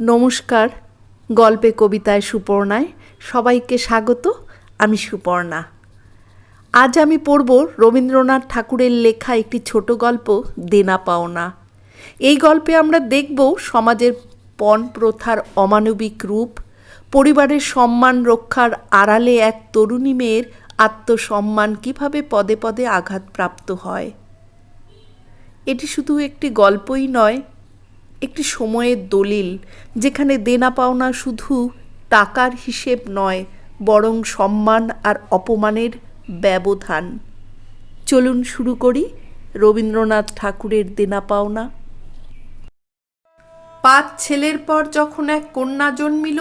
নমস্কার, গল্পে কবিতায় সুপর্ণায় সবাইকে স্বাগত, আমি সুপর্ণা। আজ আমি পড়ব রবীন্দ্রনাথ ঠাকুরের লেখা একটি ছোট গল্প, দেনা পাওনা। এই গল্পে আমরা দেখব সমাজের পণ প্রথার অমানবিক রূপ, পরিবারের সম্মান রক্ষার আড়ালে এক তরুণী মেয়ের আত্মসম্মান কীভাবে পদে পদে আঘাতপ্রাপ্ত হয়। এটি শুধু একটি গল্পই নয় একটি সময়ের দলিল যেখানে দেনা পাওনা শুধু টাকার হিসেব নয়, বরং সম্মান আর অপমানের ব্যবধান। চলুন শুরু করি রবীন্দ্রনাথ ঠাকুরের দেনা পাওনা। পাঁচ ছেলের পর যখন এক কন্যা জন্মিল,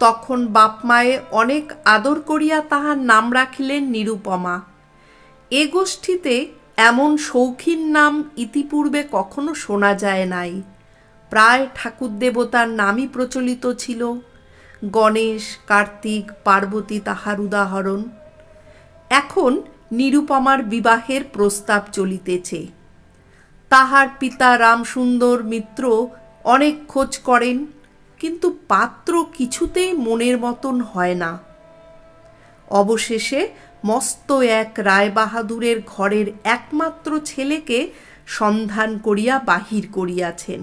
তখন বাপ মায়ে অনেক আদর করিয়া তাহার নাম রাখিলেন নিরুপমা। এ গোষ্ঠীতে এমন শৌখিন নাম ইতিপূর্বে কখনো শোনা যায় নাই। প্রায় ঠাকুর দেবতার নামই প্রচলিত ছিল। গণেশ, কার্তিক, পার্বতী তাহার উদাহরণ। এখন নিরুপমার বিবাহের প্রস্তাব চলিতেছে। তাহার পিতা রামসুন্দর মিত্র অনেক খোঁজ করেন, কিন্তু পাত্র কিছুতেই মনের মতন হয় না। অবশেষে মস্ত এক রায়বাহাদুরের ঘরের একমাত্র ছেলেকে সন্ধান করিয়া বাহির করিয়াছেন।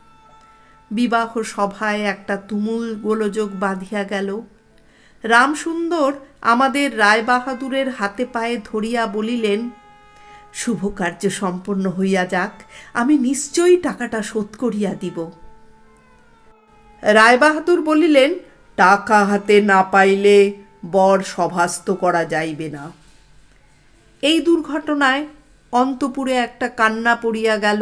বিবাহ সভায় একটা তুমুল গোলযোগ বাঁধিয়া গেল। রামসুন্দর আমাদের রায়বাহাদুরের হাতে পায়ে ধরিয়া বলিলেন শুভ কার্য সম্পন্ন হইয়া যাক, আমি নিশ্চয়ই টাকাটা শোধ করিয়া দিব। রায়বাহাদুর বলিলেন, টাকা হাতে না পাইলে বর সভাস্ত করা যাইবে না। এই দুর্ঘটনায় অন্তপুরে একটা কান্না পড়িয়া গেল।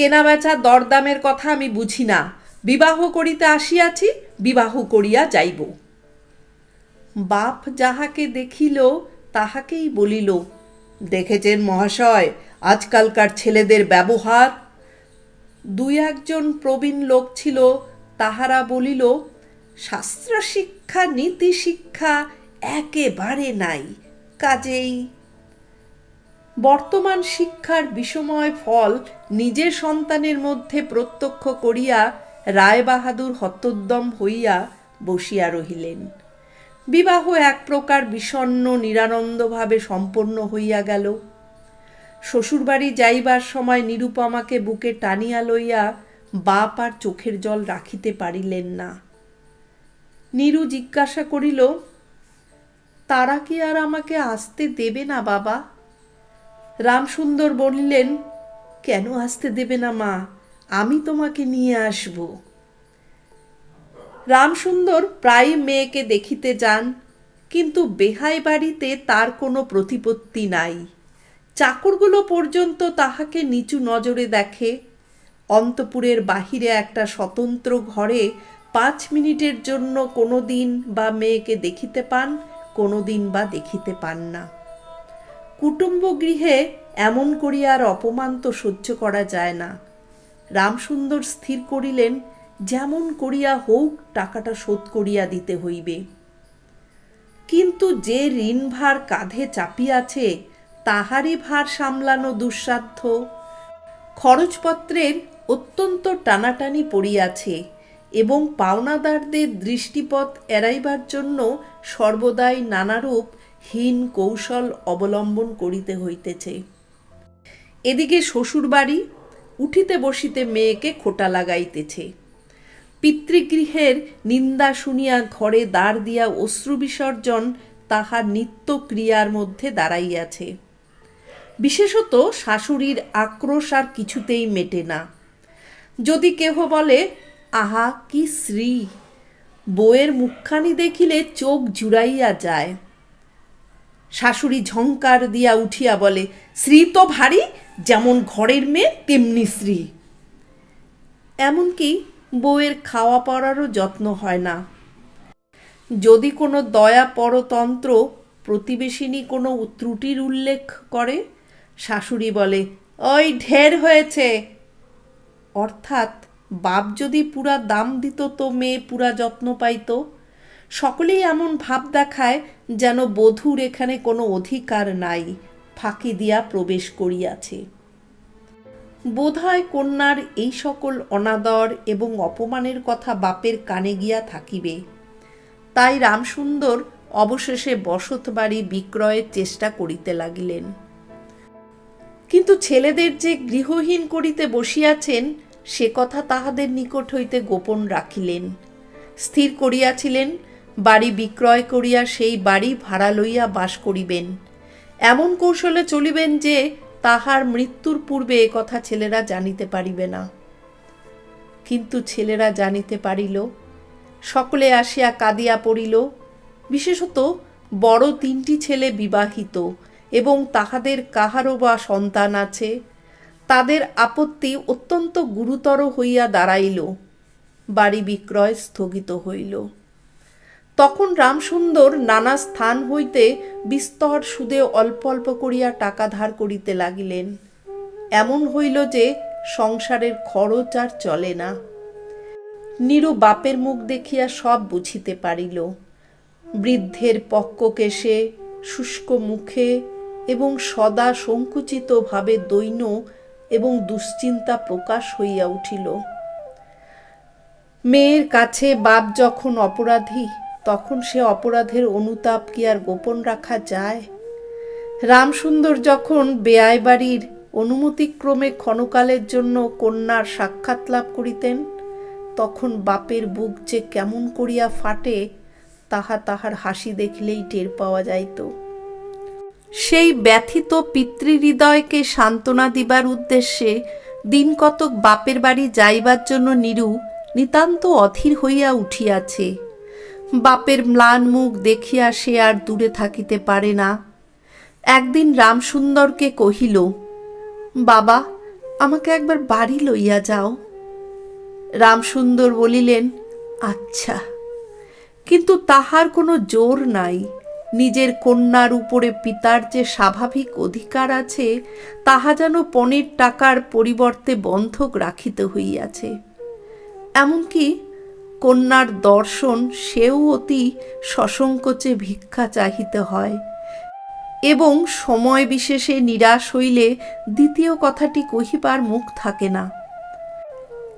কেনাবেচা দরদামের কথা আমি বুঝি না। বিবাহ করিতে আসিয়াছি, বিবাহ করিয়া যাইব। বাপ যাহাকে দেখিল, তাহাকেই বলিল, দেখেছেন মহাশয়, আজকালকার ছেলেদের ব্যবহার? দুই একজন প্রবীণ লোক ছিল, তাহারা বলিল শাস্ত্র শিক্ষা নীতি শিক্ষা একেবারে নাই। কাজেই বর্তমান শিক্ষার বিষময় ফল নিজের সন্তানের মধ্যে প্রত্যক্ষ করিয়া রায়বাহাদুর হতোদ্যম হইয়া বসিয়া রহিলেন। বিবাহ এক প্রকার বিষণ্ন নিরানন্দভাবে সম্পন্ন হইয়া গেল। শ্বশুরবাড়ি যাইবার সময় নিরুপমাকে বুকে টানিয়া লইয়া বাপ আর চোখের জল রাখিতে পারিলেন না। নীরু জিজ্ঞাসা করিল, তারা কি আর আমাকে আসতে দেবে না বাবা? রামসুন্দর বলিলেন, কেন আসতে দেবে না মা? আমি তোমাকে নিয়ে আসব। রামসুন্দর প্রায় মেয়েকে দেখিতে যান, কিন্তু বেহাই বাড়িতে তার কোনো প্রতিপত্তি নাই। চাকরগুলো পর্যন্ত তাহাকে নিচু নজরে দেখে, অন্তপুরের বাহিরে একটা স্বতন্ত্র ঘরে পাঁচ মিনিটের জন্য কোনো দিন বা মেয়েকে দেখিতে পান, কোনো দিন বা দেখিতে পান না। কুটুম্ব গৃহে এমন করিয়া আর অপমান তো সহ্য করা যায় না। রামসুন্দর স্থির করিলেন, যেমন করিয়া হোক টাকাটা শোধ করিয়া দিতে হইবে। কিন্তু যে ঋণভার কাঁধে চাপিয়াছে, তাহারই ভার সামলানো দুঃসাধ্য। খরচপত্রের অত্যন্ত টানাটানি পড়িয়াছে এবং পাওনাদারদের দৃষ্টিপথ এড়াইবার জন্য সর্বদাই নানারূপ হীন কৌশল অবলম্বন করিতে হইতেছে। এদিকে শ্বশুরবাড়ি উঠিতে বসিতে মেয়েকে খোটা লাগাইতেছে। পিতৃগৃহের নিন্দা শুনিয়া ঘরে দাঁড় দিয়া অশ্রু বিসর্জন তাহার নিত্য ক্রিয়ার মধ্যে দাঁড়াইয়াছে। বিশেষত শাশুড়ির আক্রোশ আর কিছুতেই মেটে না। যদি কেহ বলে, আহা, কি শ্রী বউয়ের মুখখানি দেখিলে চোখ জুড়াইয়া যায়। শাশুড়ি ঝঙ্কার দিয়া উঠিয়া বলে শ্রী তো ভারী, যেমন ঘরের মেয়ে, তেমনি শ্রী এমনকি বউয়ের খাওয়া পড়ারও যত্ন হয় না। যদি কোনো দয়া পরতন্ত্র প্রতিবেশিনী কোনো ত্রুটির উল্লেখ করে, শাশুড়ি বলে, ওই ঢের হয়েছে। অর্থাৎ বাপ যদি পুরা দাম দিত তো মেয়ে পুরা যত্ন পাইত সকলেই এমন ভাব দেখায় যেন বধূর এখানে কোনো অধিকার নাই, ফাঁকি দিয়া প্রবেশ করিয়াছে। বোধহয় কন্যার এই সকল অনাদর এবং অপমানের কথা বাপের কানে গিয়া থাকিবে। তাই রামসুন্দর অবশেষে বসত বাড়ি বিক্রয়ের চেষ্টা করিতে লাগিলেন। কিন্তু ছেলেদের যে গৃহহীন করিতে বসিয়াছেন, সে কথা তাহাদের নিকট হইতে গোপন রাখিলেন। স্থির করিয়াছিলেন বাড়ি বিক্রয় করিয়া সেই বাড়ি ভাড়া লইয়া বাস করিবেন। এমন কৌশলে চলিবেন যে তাহার মৃত্যুর পূর্বে এ কথা ছেলেরা জানিতে পারিবে না। কিন্তু ছেলেরা জানিতে পারিল, সকলে আসিয়া কাঁদিয়া পড়িল, বিশেষত বড় তিনটি ছেলে বিবাহিত এবং তাহাদের কাহারও বা সন্তান আছে, তাদের আপত্তি অত্যন্ত গুরুতর হইয়া দাঁড়াইল, বাড়ি বিক্রয় স্থগিত হইল। তখন রামসুন্দর নানা স্থান হইতে বিস্তর সুদে অল্প অল্প করিয়া টাকা ধার করিতে লাগিলেন। এমন হইল যে সংসারের খরচ আর চলে না। নিরু বাপের মুখ দেখিয়া সব বুঝিতে পারিল। বৃদ্ধের পক্ককেশে শুষ্ক মুখে এবং সদা সংকুচিত ভাবে দৈন্য এবং দুশ্চিন্তা প্রকাশ হইয়া উঠিল। মেয়ের কাছে বাপ যখন অপরাধী তখন সে অপরাধের অনুতাপ কি আর গোপন রাখা যায়? রামসুন্দর যখন বেয়াই বাড়ির অনুমতিক্রমে ক্ষণকালের জন্য কন্যার সাক্ষাৎ লাভ করিতেন, তখন বাপের বুক যে কেমন করিয়া ফাটে, তাহা তাহার হাসি দেখলেই টের পাওয়া যাইত। সেই ব্যথিত পিতৃহৃদয়কে সান্ত্বনা দিবার উদ্দেশ্যে দিন কতক বাপের বাড়ি যাইবার জন্য নিরু নিতান্ত অধীর হইয়া উঠিয়াছে। বাপের ম্লান মুখ দেখিয়া সে আর দূরে থাকিতে পারে না। একদিন রামসুন্দরকে কহিল, বাবা, আমাকে একবার বাড়ি লইয়া যাও। রামসুন্দর বলিলেন আচ্ছা। কিন্তু তাহার কোনো জোর নাই। নিজের কন্যার উপরে পিতার যে স্বাভাবিক অধিকার আছে, তাহা যেন পণের টাকার পরিবর্তে বন্ধক রাখিতে হইয়াছে। এমনকি কন্যার দর্শন সেও অতি সসংকোচে ভিক্ষা চাহিতে হয়। এবং সময় বিশেষে নিরাশ হইলে দ্বিতীয় কথাটি কহিবার মুখ থাকে না।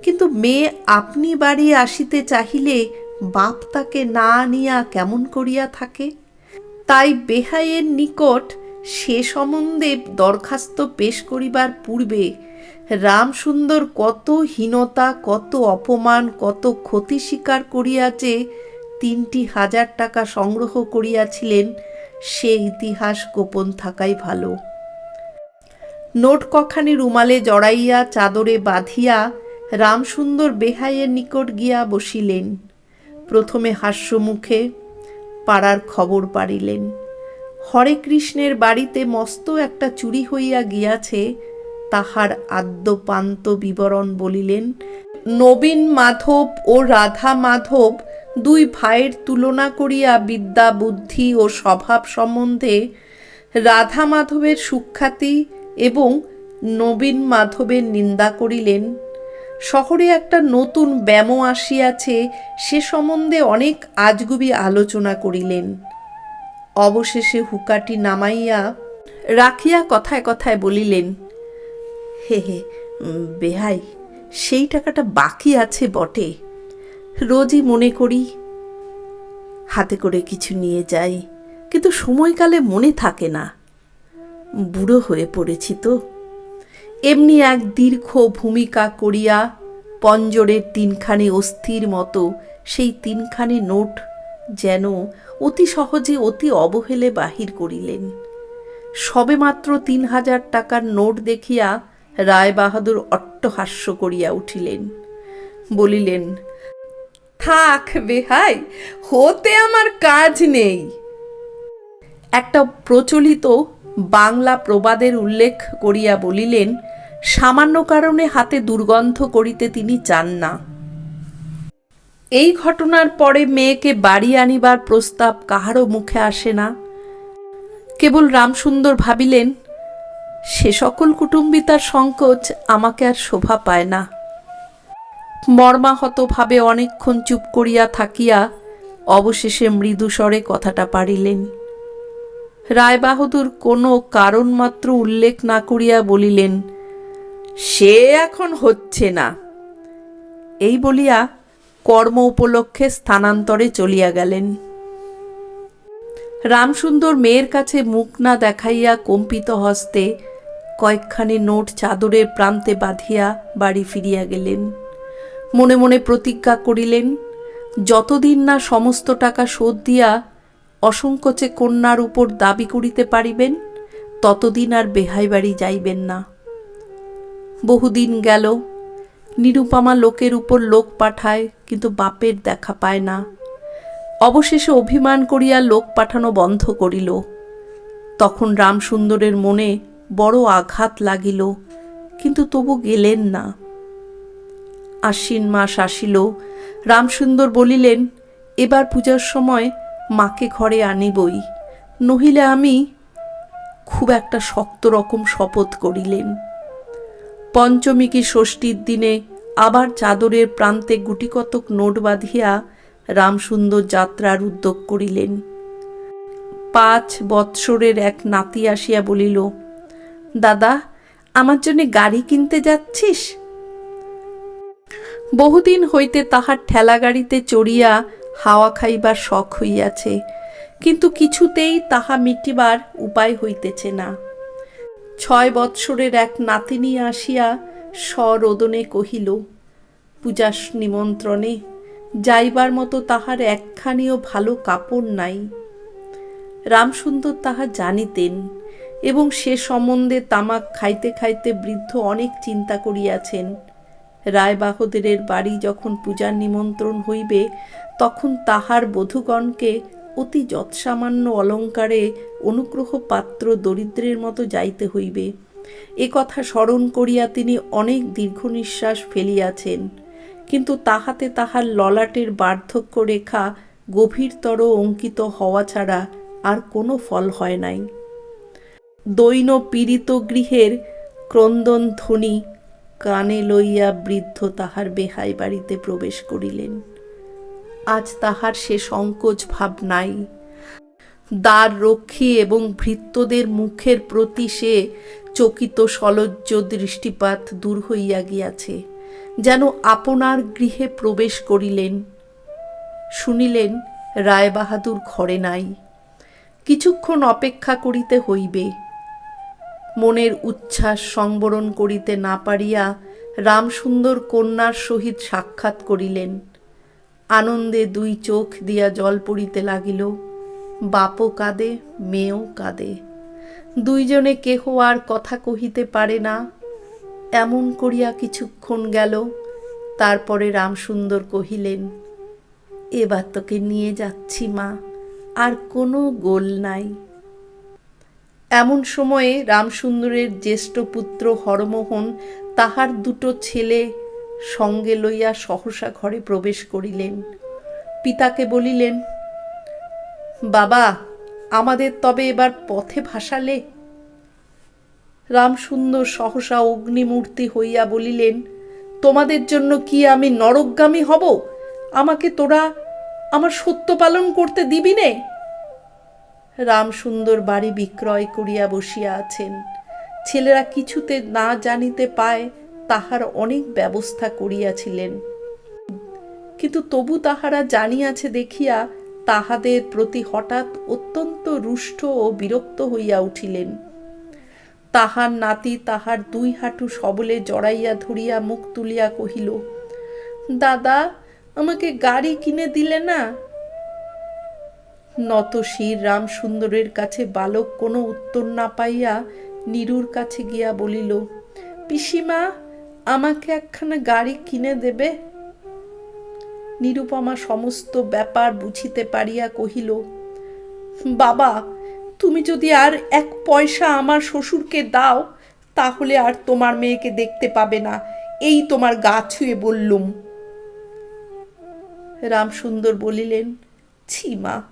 কিন্তু মেয়ে আপনি বাড়ি আসিতে চাহিলে বাপ তাকে না আনিয়া কেমন করিয়া থাকে? তাই বেহাইয়ের নিকট সে সম্বন্ধে দরখাস্ত পেশ করিবার পূর্বে রামসুন্দর কত হীনতা, কত অপমান, কত ক্ষতি স্বীকার করিয়া যে তিনটি হাজার টাকা সংগ্রহ করিয়াছিলেন, সে ইতিহাস গোপন থাকাই ভালো। নোট কখানি রুমালে জড়াইয়া চাদরে বাঁধিয়া রামসুন্দর বেহাইয়ের নিকট গিয়া বসিলেন। প্রথমে হাস্যমুখে পাড়ার খবর পাড়িলেন। হরে কৃষ্ণের বাড়িতে মস্ত একটা চুরি হইয়া গিয়াছে তাহার আদ্যপান্ত বিবরণ বলিলেন, নবীন মাধব ও রাধা মাধব দুই ভাইয়ের তুলনা করিয়া বিদ্যা, বুদ্ধি ও স্বভাব সম্বন্ধে রাধা মাধবের সুখ্যাতি এবং নবীন মাধবের নিন্দা করিলেন। শহরে একটা নতুন ব্যামো আসিয়াছে, সে সম্বন্ধে অনেক আজগুবি আলোচনা করিলেন। অবশেষে হুকাটি নামাইয়া রাখিয়া কথায় কথায় বলিলেন হে হে বেহাই, সেই টাকাটা বাকি আছে বটে। রোজই মনে করি, হাতে করে কিছু নিয়ে যাই, কিন্তু সময়কালে মনে থাকে না। বুড়ো হয়ে পড়েছি তো। এমনি এক দীর্ঘ ভূমিকা করিয়া পঞ্জরের তিনখানি অস্থির মতো, সেই তিনখানি নোট যেন অতি সহজে অতি অবহেলে বাহির করিলেন। সবেমাত্র তিন হাজার টাকার নোট দেখিয়া রায় বাহাদুর অট্টহাস্য করিয়া উঠিলেন। বলিলেন, থাক বেহাই, হতে আমার কাজ নেই। একটা প্রচলিত বাংলা প্রবাদের উল্লেখ করিয়া বলিলেন, সামান্য কারণে হাতে দুর্গন্ধ করিতে তিনি চান না। এই ঘটনার পরে মেয়েকে বাড়ি আনিবার প্রস্তাব কাহারও মুখে আসে না। কেবল রামসুন্দর ভাবিলেন সে সকল কুটুম্বিতার সংকোচ আমাকে আর শোভা পায় না। মর্মাহতভাবে অনেকক্ষণ চুপ করিয়া থাকিয়া অবশেষে মৃদুস্বরে কথাটা পারিলেন। রায়বাহাদুর কোনো কারণ মাত্র উল্লেখ না করিয়া বলিলেন, সে এখন হচ্ছে না। এই বলিয়া কর্ম উপলক্ষে স্থানান্তরে চলিয়া গেলেন। রামসুন্দর মেয়ের কাছে মুখ না দেখাইয়া কম্পিত হস্তে কয়েকখানি নোট চাদরের প্রান্তে বাঁধিয়া বাড়ি ফিরিয়া গেলেন। মনে মনে প্রতিজ্ঞা করিলেন, যতদিন না সমস্ত টাকা শোধ দিয়া অসংকোচে কন্যার উপর দাবি করিতে পারিবেন, ততদিন আর বেহাই বাড়ি যাইবেন না। বহুদিন গেল, নিরুপমা লোকের উপর লোক পাঠায়, কিন্তু বাপের দেখা পায় না। অবশেষে অভিমান করিয়া লোক পাঠানো বন্ধ করিল। তখন রামসুন্দরের মনে বড় আঘাত লাগিল, কিন্তু তবু গেলেন না। আশ্বিন মাস আসিল, রামসুন্দর বলিলেন, এবার পূজার সময় মাকে ঘরে আনিবই, নহিলে আমি খুব একটা শক্ত রকম শপথ করিলেন। পঞ্চমী কি ষষ্ঠীর দিনে আবার চাদরের প্রান্তে গুটিকতক নোট বাঁধিয়া রামসুন্দর যাত্রার উদ্যোগ করিলেন। পাঁচ বৎসরের এক নাতি আসিয়া বলিল দাদা, আমার জন্য গাড়ি কিনতে যাচ্ছিস? বহুদিন হইতে তাহার ঠেলা গাড়িতে চড়িয়া হাওয়া খাইবার শখ হইয়াছে, কিন্তু কিছুতেই তাহা মিটিবার উপায় হইতেছে না। ছয় বৎসরের এক নাতিনী আসিয়া স্বরোদনে কহিল, পূজাস নিমন্ত্রণে, যাইবার মতো তাহার একখানিও ভালো কাপড় নাই। রামসুন্দর তাহা জানিতেন এবং সে সম্বন্ধে তামাক খাইতে খাইতে বৃদ্ধ অনেক চিন্তা করিয়াছেন। রায়বাহদেরের বাড়ি যখন পূজার নিমন্ত্রণ হইবে, তখন তাহার বধূগণকে অতি যৎসামান্য অলঙ্কারে অনুগ্রহ পাত্র দরিদ্রের মতো যাইতে হইবে। এ কথা স্মরণ করিয়া তিনি অনেক দীর্ঘ নিঃশ্বাস ফেলিয়াছেন। কিন্তু তাহাতে তাহার ললাটের বার্ধক্য রেখা গভীরতর অঙ্কিত হওয়া ছাড়া আর কোনো ফল হয় নাই। দৈন পীড়িত গৃহের ক্রন্দন ধ্বনি কানে লইয়া বৃদ্ধ তাহার বেহাই বাড়িতে প্রবেশ করিলেন। আজ তাহার সে সংকোচ ভাব নাই। দ্বার রক্ষী এবং ভৃত্যদের মুখের প্রতি সে চকিত সলজ্জ দৃষ্টিপাত দূর হইয়া গিয়াছে, যেন আপনার গৃহে প্রবেশ করিলেন। শুনিলেন, রায়বাহাদুর ঘরে নাই। কিছুক্ষণ অপেক্ষা করিতে হইবে। মনের উচ্ছ্বাস সংবরণ করিতে না পারিয়া রামসুন্দর কন্যার সহিত সাক্ষাৎ করিলেন। আনন্দে দুই চোখ দিয়া জল পড়িতে লাগিল। বাপও কাঁদে, মেয়েও কাঁদে। দুইজনে কেহ আর কথা কহিতে পারে না। এমন করিয়া কিছুক্ষণ গেল, তারপরে রামসুন্দর কহিলেন, এবার তোকে নিয়ে যাচ্ছি মা, আর কোনো গোল নাই। এমন সময়ে রামসুন্দরের জ্যেষ্ঠ পুত্র হরমোহন তাহার দুটো ছেলে সঙ্গে লইয়া সহসা ঘরে প্রবেশ করিলেন। পিতাকে বলিলেন, বাবা, আমাদের তবে এবার পথে ভাসালে? রামসুন্দর সহসা অগ্নিমূর্তি হইয়া বলিলেন, তোমাদের জন্য কি আমি নরকগামী হব? আমাকে তোরা আমার সত্য পালন করতে দিবি নে? রামসুন্দর বাড়ি বিক্রয় করিয়া বসিয়া আছেন। ছেলেরা কিছুতে না জানিতে পায় তাহার অনেক ব্যবস্থা করিয়াছিলেন। কিন্তু তবু তাহারা জানিয়াছে দেখিয়া তাহাদের প্রতি হঠাৎ অত্যন্ত রুষ্ট ও বিরক্ত হইয়া উঠিলেন। তাহার নাতি তাহার দুই হাঁটু সবলে জড়াইয়া ধরিয়া মুখ তুলিয়া কহিল, দাদা, আমাকে গাড়ি কিনে দিলে না? নত শির রামসুন্দরের কাছে বালক কোনো উত্তর না পাইয়া নীরুর কাছে গিয়া বলিল, পিসিমা, আমাকে একখানা গাড়ি কিনে দেবে? নিরুপমা সমস্ত ব্যাপার বুঝিতে পারিয়া কহিল, বাবা, তুমি যদি আর এক পয়সা আমার শ্বশুরকে দাও, তাহলে আর তোমার মেয়েকে দেখতে পাবে না। এই তোমার গা ছুঁয়ে বললুম। রামসুন্দর বলিলেন, ছি মা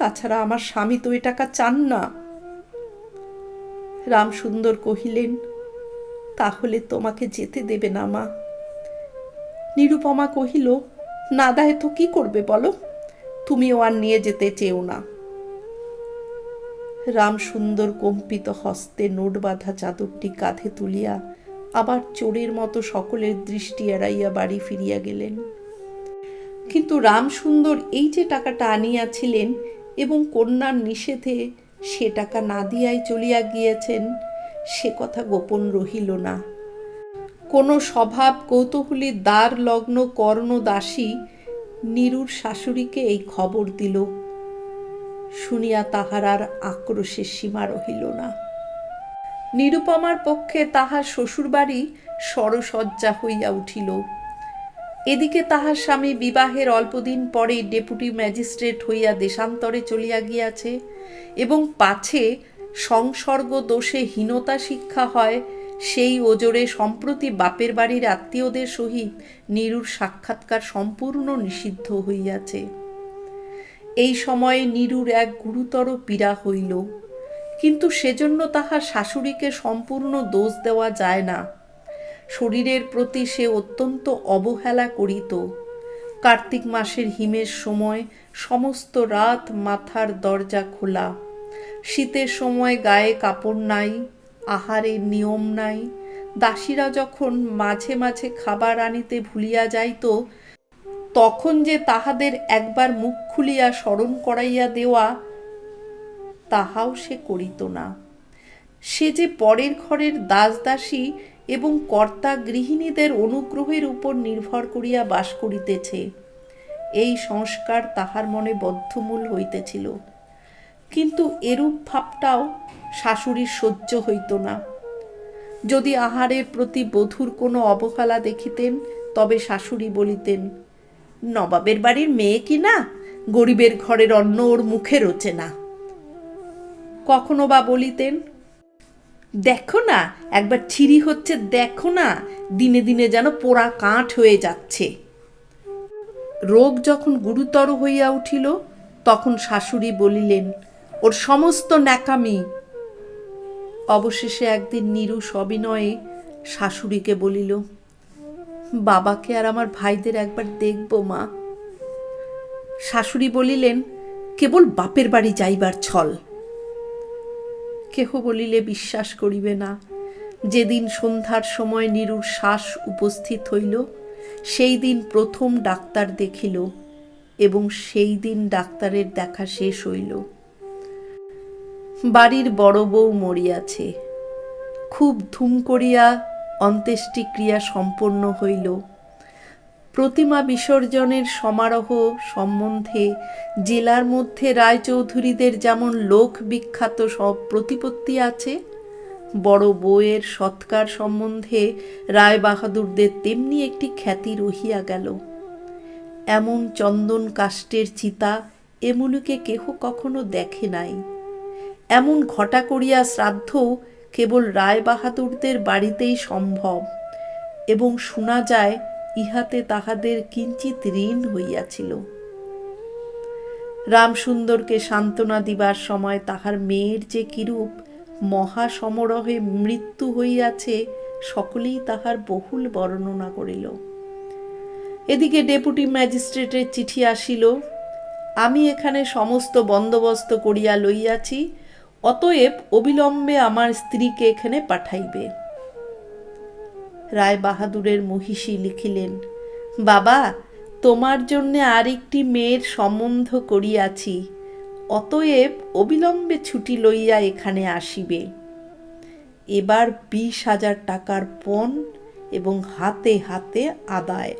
তাছাড়া আমার স্বামী তো এ টাকা চান না। রামসুন্দর কহিলেন, তাহলে তোমাকে যেতে দেবে না মা। নিরুপমা কহিল না দায় তো কি করবে বলো? তুমিও আর নিয়ে যেতে চেও না। রামসুন্দর কম্পিত হস্তে নোট বাঁধা চাদরটি কাঁধে তুলিয়া আবার চোরের মতো সকলের দৃষ্টি এড়াইয়া বাড়ি ফিরিয়া গেলেন। কিন্তু রামসুন্দর এই যে টাকাটা আনিয়াছিলেন এবং কন্যার নিষেধে সে টাকা না দিয়াই চলিয়া গিয়েছেন, সে কথা গোপন রহিল না। কোনো স্বভাব কৌতূহলী দ্বার লগ্ন কর্ণ দাসী নীরুর শাশুড়িকে এই খবর দিল। শুনিয়া তাহার আর আক্রোশের সীমা রহিল না। নিরুপমার পক্ষে তাহার শ্বশুরবাড়ি সরসজ্জা হইয়া উঠিল। এদিকে তাহার স্বামী বিবাহের অল্পদিন পরে ডেপুটি ম্যাজিস্ট্রেট হইয়া দেশান্তরে চলিয়া গিয়াছে এবং পাছে সংসর্গ দোষে হীনতা শিক্ষা হয়, সেই ওজরে সম্প্রতি বাপের বাড়ির আত্মীয়দের সহিত নীরুর সাক্ষাৎকার সম্পূর্ণ নিষিদ্ধ হইয়াছে। এই সময়ে নীরুর এক গুরুতর পীড়া হইল। কিন্তু সেজন্য তাহার শাশুড়িকে সম্পূর্ণ দোষ দেওয়া যায় না। শরীরের প্রতি সে অত্যন্ত অবহেলা করিত। কার্তিক মাসের হিমের সময় সমস্ত রাত মাথার দরজা খোলা। শীতের সময় গায়ে কাপড় নাই আহারের নিয়ম নাই। দাসীরা যখন মাঝে মাঝে খাবার আনিতে ভুলিয়া যাইত, তখন যে তাহাদের একবার মুখ খুলিয়া স্মরণ করাইয়া দেওয়া, তাহাও সে করিত না। সে যে পরের ঘরের দাসদাসী এবং কর্তা গৃহিণীদের অনুগ্রহের উপর নির্ভর করিয়া বাস করিতেছে। এই সংস্কার তাহার মনে বদ্ধমূল হইতেছিল। কিন্তু এরূপ ভাবটাও শাশুড়ির সহ্য হইত না। যদি আহারের প্রতি বধূর কোনো অবহেলা দেখিতেন, তবে শাশুড়ি বলিতেন, নবাবের বাড়ির মেয়ে কি না? গরিবের ঘরের অন্ন ওর মুখে রোচে না। কখনো বা বলিতেন দেখো না, একবার ছিরি হচ্ছে দেখো না, দিনে দিনে যেন পোড়া কাঠ হয়ে যাচ্ছে। রোগ যখন গুরুতর হইয়া উঠিল, তখন শাশুড়ি বলিলেন, ওর সমস্ত ন্যাকামি। অবশেষে একদিন নিরু সবিনয়ে শাশুড়িকে বলিল, বাবাকে আর আমার ভাইদের একবার দেখব মা। শাশুড়ি বলিলেন, কেবল বাপের বাড়ি যাইবার ছল। কেহ বলিলে বিশ্বাস করিবে না। যেদিন সন্ধ্যার সময় নিরুর শ্বাস উপস্থিত হইল, সেই দিন প্রথম ডাক্তার দেখিল এবং সেই দিন ডাক্তারের দেখা শেষ হইল। বাড়ির বড় বউ মরিয়াছে। খুব ধুম করিয়া অন্ত্যেষ্টিক্রিয়া সম্পন্ন হইল। প্রতিমা বিসর্জনের সমারোহ সম্বন্ধে জেলার মধ্যে রায়চৌধুরীদের যেমন লোক বিখ্যাত সব প্রতিপত্তি আছে, বড় বউয়ের সৎকার সম্বন্ধে রায় বাহাদুরদের তেমনি একটি খ্যাতি রহিয়া গেল। এমন চন্দন কাষ্টের চিতা এমুলুকে কেহ কখনো দেখে নাই। এমন ঘটা করিয়া শ্রাদ্ধ কেবল রায় বাহাদুরদের বাড়িতেই সম্ভব এবং শোনা যায় ইহাতে তাহাদের কিঞ্চিত ঋণ হইয়াছিল। রামসুন্দরকে সান্ত্বনা দিবার সময় তাহার মেয়ের যে কিরূপ মহাসমারোহে মৃত্যু হইয়াছে, সকলেই তাহার বহুল বর্ণনা করিল। এদিকে ডেপুটি ম্যাজিস্ট্রেটের চিঠি আসিল, আমি এখানে সমস্ত বন্দোবস্ত করিয়া লইয়াছি, অতএব অবিলম্বে আমার স্ত্রীকে এখানে পাঠাইবে। রায় বাহাদুরের মহিষী লিখিলেন, বাবা, তোমার জন্য আরেকটি মেয়ের সম্বন্ধ করিয়াছি, অতএব অবিলম্বে ছুটি লইয়া এখানে আসিবে। এবার বিশ হাজার টাকার পণ এবং হাতে হাতে আদায়।